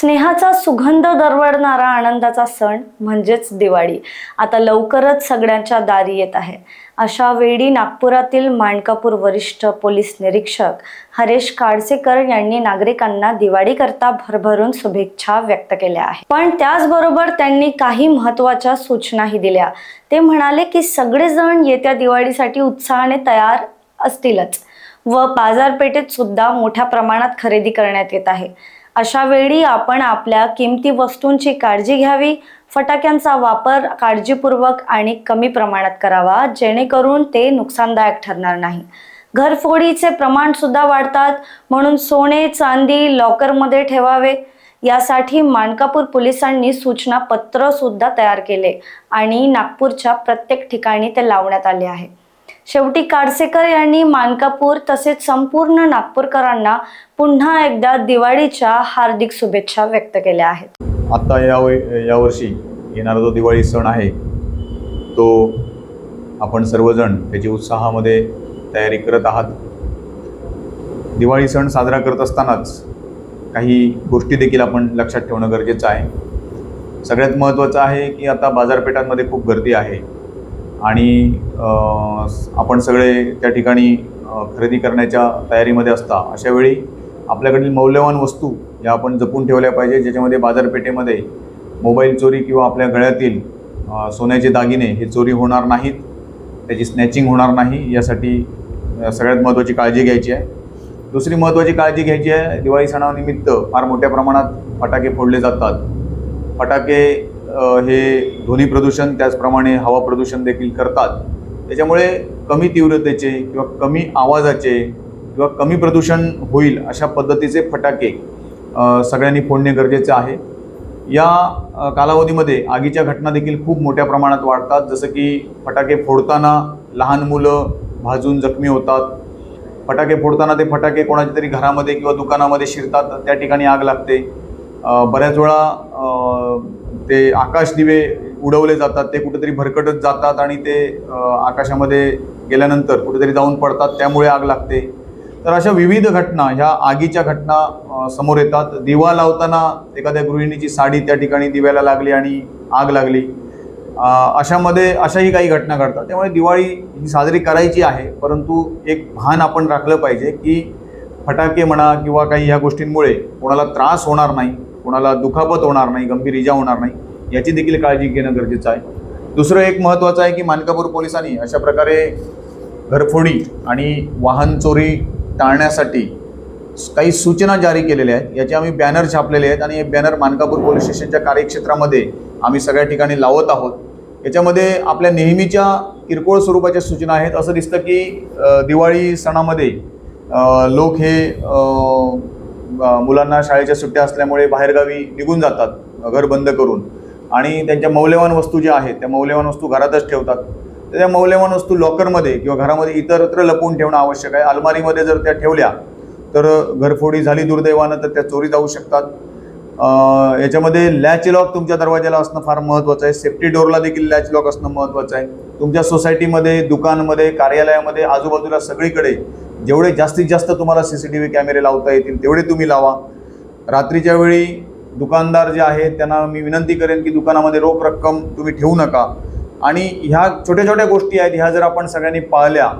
स्नेहाचा सुगंध दरवडणारा आनंदाचा सण म्हणजेच दिवाळी. आता लवकरच सगळ्यांच्या दारी येत आहे. अशा वेळी नागपुरातील माणकापूर वरिष्ठ पोलीस निरीक्षक हरेश काडसेकर यांनी नागरिकांना दिवाळीकरता भरभरून शुभेच्छा व्यक्त केल्या आहेत. पण त्याचबरोबर त्यांनी काही महत्त्वाच्या सूचनाही दिल्या. ते म्हणाले की सगळेजण येत्या दिवाळीसाठी उत्साहाने तयार असतीलच व बाजारपेठेत सुद्धा मोठ्या प्रमाणात खरेदी करण्यात येत आहे. अशा वेळी आपण आपल्या किमती वस्तूंची काळजी घ्यावी फटाक्यांचा वापर काळजीपूर्वक आणि कमी प्रमाणात करावा जेणेकरून ते नुकसानदायक ठरणार नाही. घरफोडीचे प्रमाण सुद्धा वाढतात म्हणून सोने चांदी लॉकरमध्ये ठेवावे. यासाठी मानकापूर पोलिसांनी सूचना पत्र सुद्धा तयार केले आणि नागपूरच्या प्रत्येक ठिकाणी ते लावण्यात आले आहे. शेवटी काडसेकर यांनी मानकापूर तसेच संपूर्ण नागपूरकरांना पुन्हा एकदा दिवाळीच्या हार्दिक शुभेच्छा व्यक्त केल्या आहेत. आत्ता या यावर्षी येणारा जो दिवाळी सण आहे तो आपण सर्वजण त्याची उत्साहामध्ये तयारी करत आहात. दिवाळी सण साजरा करत असतानाच काही गोष्टी देखील आपण लक्षात ठेवणं गरजेचं आहे. सगळ्यात महत्त्वाचं आहे की आता बाजारपेठांमध्ये खूप गर्दी आहे. आणि आपण सगळे त्या ठिकाणी खरेदी करण्याच्या तयारीमध्ये असता अशा वेळी आपल्याकडील मौल्यवान वस्तू या आपण जपून ठेवल्या पाहिजे ज्याच्यामध्ये बाजारपेठेमध्ये मोबाईल चोरी किंवा आपल्या गळ्यातील सोन्याचे दागिने हे चोरी होणार नाहीत त्याची स्नॅचिंग होणार नाही यासाठी सगळ्यात महत्त्वाची काळजी घ्यायची आहे. दुसरी महत्त्वाची काळजी घ्यायची आहे दिवाळी सणानिमित्त फार मोठ्या प्रमाणात फटाके फोडले जातात. फटाके हे ध्वनी प्रदूषण त्याचप्रमाणे हवा प्रदूषण देखील करतात. त्याच्यामुळे कमी तीव्रतेचे किंवा कमी आवाजाचे किंवा कमी प्रदूषण होईल अशा पद्धतीचे फटाके सगळ्यांनी फोडणे गरजेचे आहे. या कालावधीमध्ये आगीच्या घटना देखील खूप मोठ्या प्रमाणात वाढतात. जसं की फटाके फोडताना लहान मुलं भाजून जखमी होतात. फटाके फोडताना ते फटाके कोणाच्या तरी घरामध्ये किंवा दुकानामध्ये शिरतात त्या ठिकाणी आग लागते. बऱ्याच वेळा ते आकाश दिवे उडवले जातात ते कुठेतरी भरकटत जातात आणि ते आकाशामध्ये गेल्यानंतर कुठेतरी जाऊन पडतात त्यामुळे आग लागते. तर अशा विविध घटना ह्या आगीच्या घटना समोर येतात. दिवा लावताना एखाद्या गृहिणीची साडी त्या ठिकाणी दिव्याला लागली आणि आग लागली. अशामध्ये अशाही काही घटना घडतात. त्यामुळे दिवाळी ही साजरी करायची आहे परंतु एक भान आपण राखलं पाहिजे की फटाके म्हणा किंवा काही ह्या गोष्टींमुळे कोणाला त्रास होणार नाही. कोणाला दुखापत होणार नाही गंभीर इजा होणार नाही याची देखील काळजी घेणं गरजेचं आहे. दुसरं एक महत्त्वाचं आहे की मानकापूर पोलिसांनी अशा प्रकारे घरफोडी आणि वाहन चोरी टाळण्यासाठी काही सूचना जारी केलेल्या आहेत. याचे आम्ही बॅनर छापलेले आहेत आणि हे बॅनर मानकापूर पोलीस स्टेशनच्या कार्यक्षेत्रामध्ये आम्ही सगळ्या ठिकाणी लावत आहोत. याच्यामध्ये आपल्या नेहमीच्या किरकोळ स्वरूपाच्या सूचना आहेत. असं दिसतं की दिवाळी सणामध्ये लोक हे मुलांना शाळेच्या सुट्ट्या असल्यामुळे बाहेरगावी निघून जातात घर बंद करून. आणि त्यांच्या मौल्यवान वस्तू ज्या आहेत त्या मौल्यवान वस्तू घरातच ठेवतात. तर त्या मौल्यवान वस्तू लॉकरमध्ये किंवा घरामध्ये इतरत्र लपवून ठेवणं आवश्यक आहे. अलमारीमध्ये जर त्या ठेवल्या तर घरफोडी झाली दुर्दैवानं तर त्या चोरी जाऊ शकतात. याच्यामध्ये लॅच लॉक तुमच्या दरवाजाला असणं फार महत्त्वाचं आहे. सेफ्टी डोरला देखील लॅच लॉक असणं महत्त्वाचं आहे. तुमच्या सोसायटीमध्ये दुकानमध्ये कार्यालयामध्ये आजूबाजूला सगळीकडे जेवढे जास्तीत जास्त तुम्हाला सी सी टी व्ही कॅमेरे लावता येतील तेवढे तुम्ही लावा. रात्रीच्या वेळी दुकानदार जे आहेत त्यांना मी विनंती करेन की दुकानामध्ये रोख रक्कम तुम्ही ठेवू नका. आणि ह्या छोट्या छोट्या गोष्टी आहेत ह्या जर आपण सगळ्यांनी पाळल्या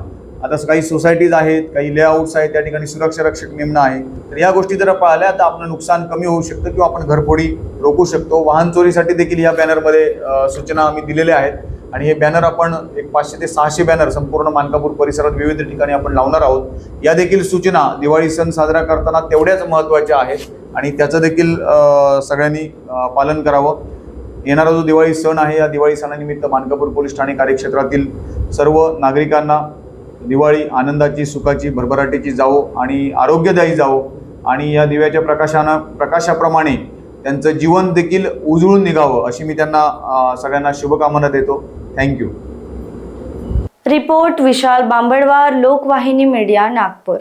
आता काही सोसायटीज आहेत काही लेआउट्स आहेत त्या ठिकाणी सुरक्षा रक्षक नेमणं आहे तर या गोष्टी जर पाळल्या तर आपलं नुकसान कमी होऊ शकतं किंवा आपण घरफोडी रोखू शकतो. वाहन चोरीसाठी देखील या बॅनरमध्ये सूचना आम्ही दिलेल्या आहेत. आणि हे बॅनर आपण एक पाचशे ते सहाशे बॅनर संपूर्ण मानकापूर परिसरात विविध ठिकाणी आपण लावणार आहोत. या देखील सूचना दिवाळी सण साजरा करताना तेवढ्याच महत्त्वाच्या आहेत आणि त्याचं देखील सगळ्यांनी पालन करावं. येणारा जो दिवाळी सण आहे या दिवाळी सणानिमित्त मानकापूर पोलीस ठाणे कार्यक्षेत्रातील सर्व नागरिकांना दिवाळी आनंदाची सुखाची भरभराटीची जावो आणि आरोग्यदायी जावो. आणि या दिव्याच्या प्रकाशानं प्रकाशाप्रमाणे त्यांचं जीवन देखील उजळून निघावं अशी मी त्यांना सगळ्यांना शुभकामना देतो. Thank you report Vishal Bambadwar Lokvahini media Nagpur